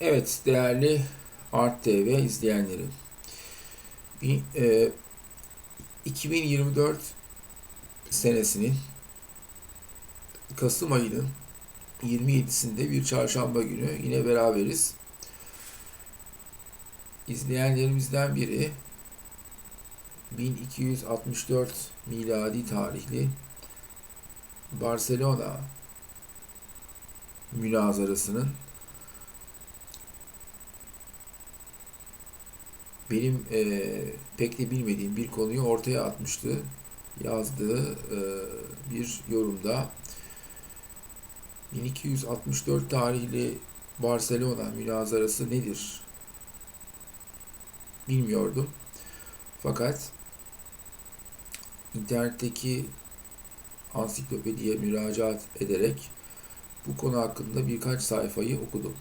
Evet değerli Art TV izleyenleri. Bir, e, 2024 senesinin Kasım ayının 27'sinde bir çarşamba günü yine beraberiz. İzleyenlerimizden biri 1264 miladi tarihli Barcelona münazarasının benim e, pek de bilmediğim bir konuyu ortaya atmıştı. Yazdığı e, bir yorumda 1264 tarihli Barcelona münazarası nedir? Bilmiyordum. Fakat internetteki ansiklopediye müracaat ederek bu konu hakkında birkaç sayfayı okudum.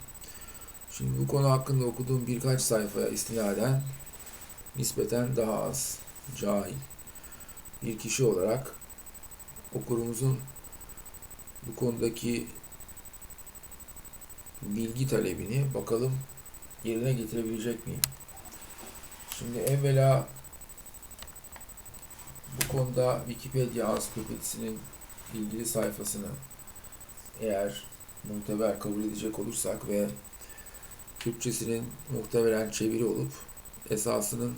Şimdi bu konu hakkında okuduğum birkaç sayfaya istinaden nispeten daha az cahil bir kişi olarak okurumuzun bu konudaki bilgi talebini bakalım yerine getirebilecek miyim? Şimdi evvela bu konuda Wikipedia ansiklopedisinin ilgili sayfasını eğer muhteber kabul edecek olursak ve Türkçesinin muhtemelen çeviri olup esasının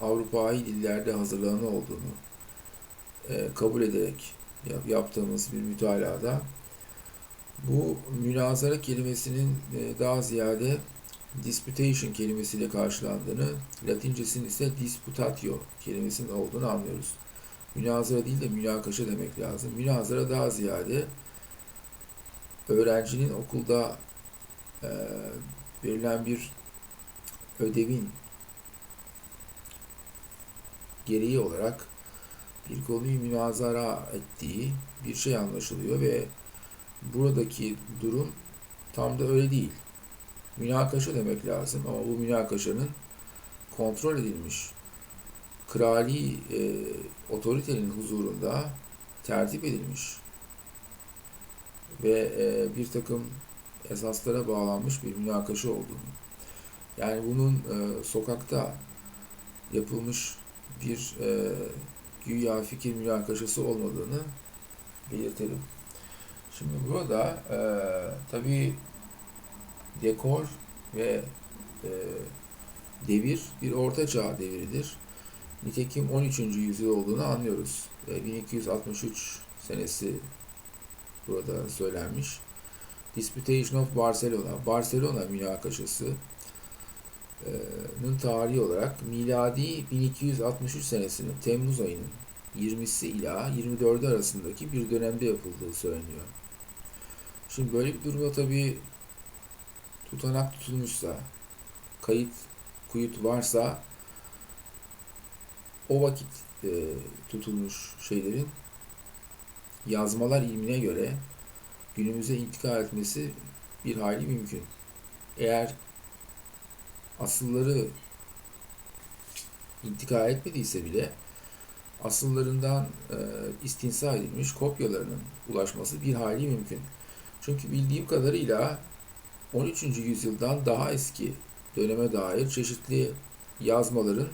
Avrupa'yı dillerde hazırlanan olduğunu e, kabul ederek yap, yaptığımız bir mütalada bu münazara kelimesinin e, daha ziyade disputation kelimesiyle karşılandığını, Latincesinin ise disputatio kelimesinin olduğunu anlıyoruz. Münazara değil de münakaşa demek lazım. Münazara daha ziyade öğrencinin okulda e, verilen bir ödevin gereği olarak bir konuyu münazara ettiği bir şey anlaşılıyor ve buradaki durum tam da öyle değil. Münakaşa demek lazım ama bu münakaşanın kontrol edilmiş krali e, otoritenin huzurunda tertip edilmiş ve e, bir takım esaslara bağlanmış bir münakaşa olduğunu yani bunun e, sokakta yapılmış bir e, güya fikir münakaşası olmadığını belirtelim. Şimdi burada e, tabii dekor ve e, devir bir orta çağ devridir. Nitekim 13. yüzyıl olduğunu anlıyoruz. E, 1263 senesi burada söylenmiş. Disputation of Barcelona, Barcelona münakaşası tarihi olarak miladi 1263 senesinin Temmuz ayının 20'si ila 24'ü arasındaki bir dönemde yapıldığı söyleniyor. Şimdi böyle bir durumda tabii tutanak tutulmuşsa, kayıt, kuyut varsa o vakit e, tutulmuş şeylerin yazmalar ilmine göre günümüze intikal etmesi bir hayli mümkün. Eğer asılları intikal etmediyse bile asıllarından e, istinsa edilmiş kopyalarının ulaşması bir hali mümkün. Çünkü bildiğim kadarıyla 13. yüzyıldan daha eski döneme dair çeşitli yazmaların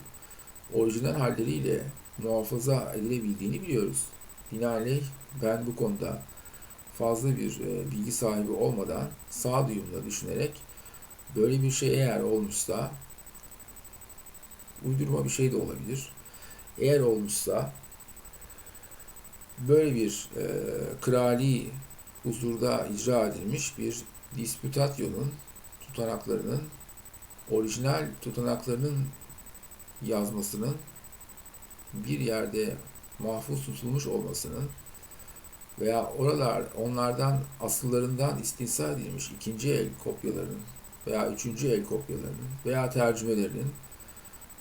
orijinal halleriyle muhafaza edilebildiğini biliyoruz. Binaenaleyh ben bu konuda fazla bir e, bilgi sahibi olmadan sağduyumla düşünerek böyle bir şey eğer olmuşsa uydurma bir şey de olabilir. Eğer olmuşsa böyle bir e, krali huzurda icra edilmiş bir disputasyonun tutanaklarının orijinal tutanaklarının yazmasının bir yerde mahfuz tutulmuş olmasının veya oralar onlardan asıllarından istinsa edilmiş ikinci el kopyalarının veya üçüncü el kopyalarının veya tercümelerinin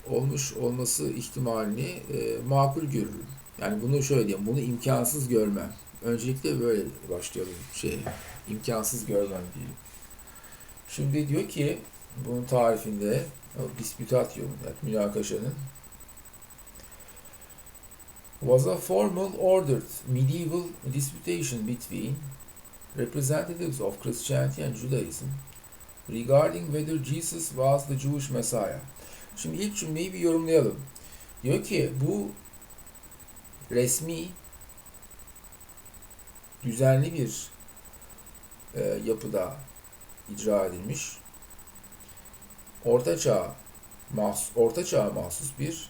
olmuş olması ihtimalini e, makul görürüm. Yani bunu şöyle diyeyim, bunu imkansız görmem. Öncelikle böyle başlayalım şey, imkansız görmem diye. Şimdi diyor ki bunun tarifinde o disputatio, yani münakaşanın was a formal ordered medieval disputation between representatives of Christianity and Judaism regarding whether Jesus was the Jewish Messiah. Şimdi ilk cümleyi bir yorumlayalım. Diyor ki bu resmi düzenli bir e, yapıda icra edilmiş. Orta çağ mahsus, orta çağ mahsus bir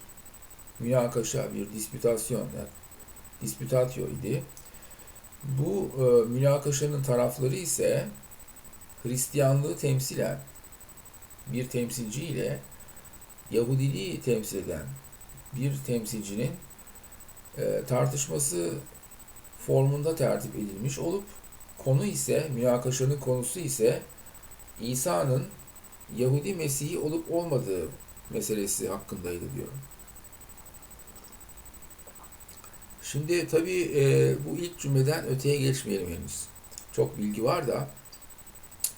münakaşa, bir dispütasyon, yani disputatio idi. Bu e, münakaşanın tarafları ise Hristiyanlığı temsilen bir temsilci ile Yahudiliği temsil eden bir temsilcinin e, tartışması formunda tertip edilmiş olup konu ise, münakaşanın konusu ise İsa'nın Yahudi Mesih'i olup olmadığı meselesi hakkındaydı diyor. Şimdi tabii e, bu ilk cümleden öteye geçmeyelim henüz. Çok bilgi var da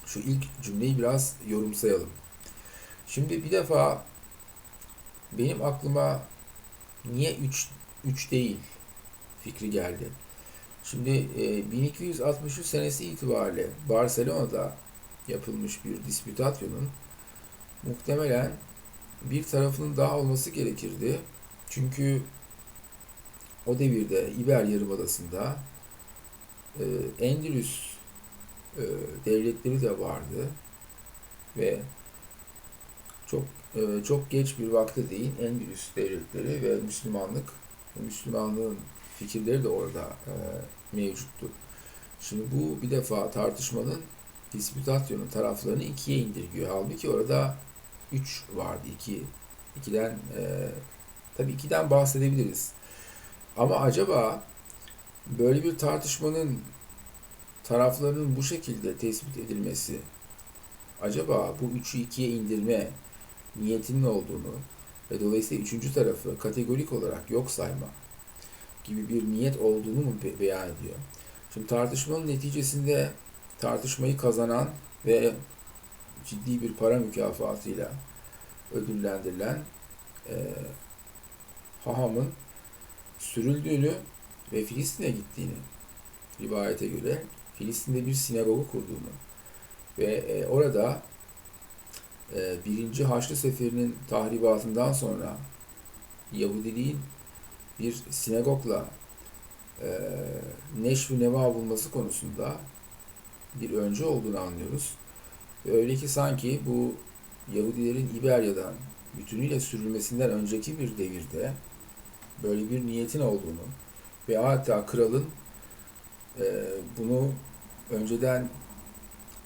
şu ilk cümleyi biraz yorumsayalım. Şimdi bir defa benim aklıma niye 3 3 değil fikri geldi. Şimdi e, 1263 senesi itibariyle Barcelona'da yapılmış bir disputasyonun muhtemelen bir tarafının daha olması gerekirdi. Çünkü o devirde İber Yarımadası'nda e, Endülüs e, devletleri de vardı ve çok e, çok geç bir vakte değil Endülüs devletleri ve Müslümanlık Müslümanlığın fikirleri de orada e, mevcuttu. Şimdi bu bir defa tartışmanın dispütasyonun taraflarını ikiye indirgiyor. Halbuki orada üç vardı. iki. İkiden e, tabii ikiden bahsedebiliriz. Ama acaba böyle bir tartışmanın taraflarının bu şekilde tespit edilmesi acaba bu üçü ikiye indirme niyetinin olduğunu ve dolayısıyla üçüncü tarafı kategorik olarak yok sayma gibi bir niyet olduğunu mu be beyan ediyor? Şimdi tartışmanın neticesinde tartışmayı kazanan ve ciddi bir para mükafatıyla ödüllendirilen e, hahamın sürüldüğünü ve Filistin'e gittiğini rivayete göre Filistin'de bir sinagogu kurduğunu ve e, orada e, birinci Haçlı Seferi'nin tahribatından sonra Yahudiliğin bir sinagogla e, neşv neva bulması konusunda bir önce olduğunu anlıyoruz. Ve öyle ki sanki bu Yahudilerin İberya'dan bütünüyle sürülmesinden önceki bir devirde böyle bir niyetin olduğunu ve hatta kralın e, bunu önceden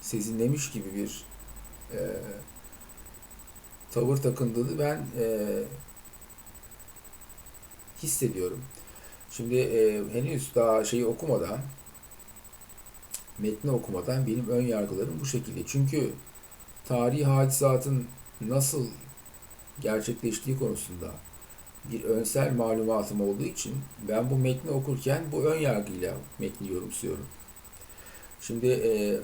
sezinlemiş gibi bir e, tavır takındığını ben e, hissediyorum. Şimdi e, henüz daha şeyi okumadan metni okumadan benim ön yargılarım bu şekilde. Çünkü tarihi hadisatın nasıl gerçekleştiği konusunda bir önsel malumatım olduğu için ben bu metni okurken bu ön yargıyla metni yorumsuyorum. Şimdi e,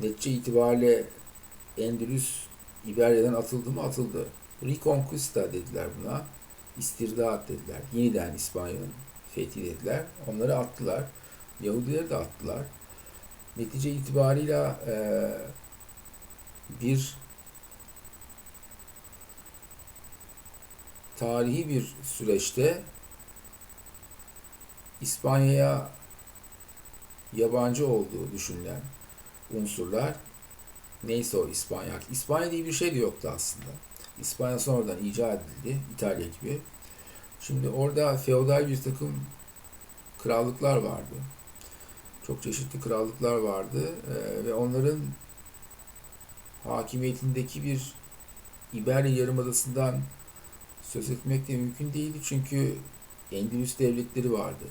netice itibariyle Endülüs İberya'dan atıldı mı atıldı. Reconquista dediler buna. İstirdat dediler. Yeniden İspanya'nın fethi dediler. Onları attılar. Yahudileri de attılar. Netice itibarıyla e, bir tarihi bir süreçte İspanya'ya yabancı olduğu düşünülen unsurlar neyse o İspanya. İspanya diye bir şey de yoktu aslında. İspanya sonradan icat edildi. İtalya gibi. Şimdi orada feodal bir takım krallıklar vardı. Çok çeşitli krallıklar vardı ee, ve onların hakimiyetindeki bir İberya Yarımadası'ndan söz etmek de mümkün değildi çünkü Endülüs devletleri vardı.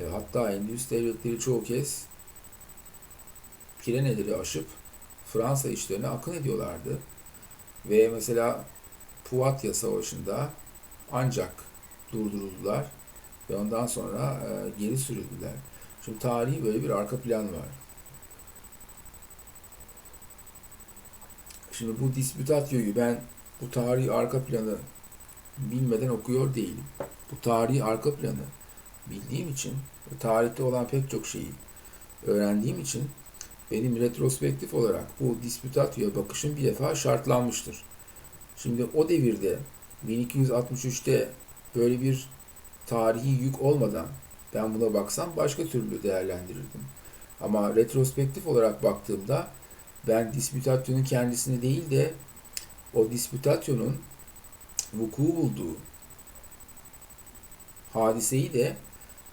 E, hatta Endülüs devletleri çoğu kez Pireneleri aşıp Fransa işlerine akın ediyorlardı. Ve mesela Puvatya Savaşı'nda ancak durduruldular ve ondan sonra e, geri sürüldüler. Şimdi tarihi böyle bir arka plan var. Şimdi bu dispütatyoyu ben bu tarihi arka planı bilmeden okuyor değilim. Bu tarihi arka planı bildiğim için, tarihte olan pek çok şeyi öğrendiğim için benim retrospektif olarak bu dispütatioya bakışım bir defa şartlanmıştır. Şimdi o devirde 1263'te böyle bir tarihi yük olmadan ben buna baksam başka türlü değerlendirirdim. Ama retrospektif olarak baktığımda ben dispütasyonun kendisini değil de o dispütasyonun vuku bulduğu hadiseyi de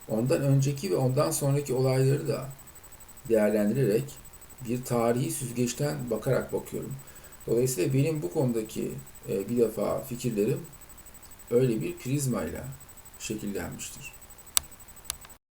ondan önceki ve ondan sonraki olayları da değerlendirerek bir tarihi süzgeçten bakarak bakıyorum. Dolayısıyla benim bu konudaki e, bir defa fikirlerim öyle bir prizmayla şekillenmiştir.